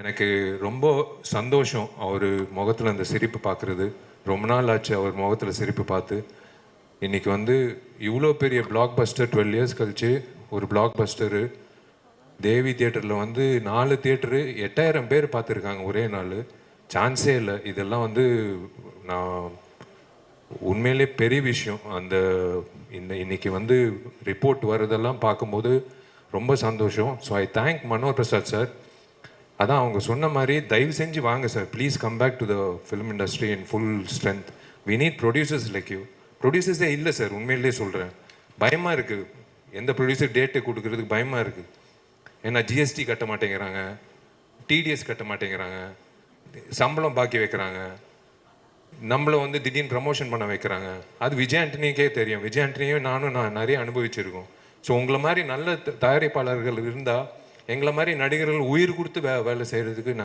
எனக்கு ரொம்ப சந்தோஷம் அவர் முகத்தில் அந்த சிரிப்பு பார்க்குறது ரொம்ப நாள் ஆச்சு அவர் முகத்தில் சிரிப்பு பார்த்து. இன்றைக்கி வந்து இவ்வளோ பெரிய பிளாக் பஸ்டர் டுவெல் இயர்ஸ் கழிச்சு ஒரு பிளாக் பஸ்டரு தேவி தியேட்டரில் வந்து நாலு தியேட்டரு எட்டாயிரம் பேர் பார்த்துருக்காங்க ஒரே நாள். சான்ஸே இல்லை. இதெல்லாம் வந்து நான் உண்மையிலே பெரிய விஷயம். அந்த இந்த இன்னைக்கு வந்து ரிப்போர்ட் வர்றதெல்லாம் பார்க்கும்போது ரொம்ப சந்தோஷம். So I thank Manor Prasad sir அதான் அவங்க சொன்ன மாதிரி தயவு செஞ்சு வாங்க sir. Please come back to the film industry in full strength we need producers like you ப்ரொடியூசர்ஸே இல்லை சார் உண்மையிலே சொல்கிறேன் பயமாக இருக்குது எந்த ப்ரொடியூசர் டேட்டு கொடுக்கறதுக்கு பயமாக இருக்குது ஏன்னா ஜிஎஸ்டி கட்ட மாட்டேங்கிறாங்க. டிடிஎஸ் கட்ட மாட்டேங்கிறாங்க. சம்பளம் பாக்கி வைக்கிறாங்க. நம்மளை வந்து திடீர்னு ப்ரமோஷன் பண்ண வைக்கிறாங்க. அது விஜய் ஆண்டனிக்கே தெரியும். விஜய் ஆண்டனியும் நானும் நான் நிறைய அனுபவிச்சிருக்கோம். ஸோ உங்களை மாதிரி நல்ல த- தயாரிப்பாளர்கள் இருந்தால் எங்களை மாதிரி நடிகர்கள் உயிர் கொடுத்து வே வேலை செய்கிறதுக்கு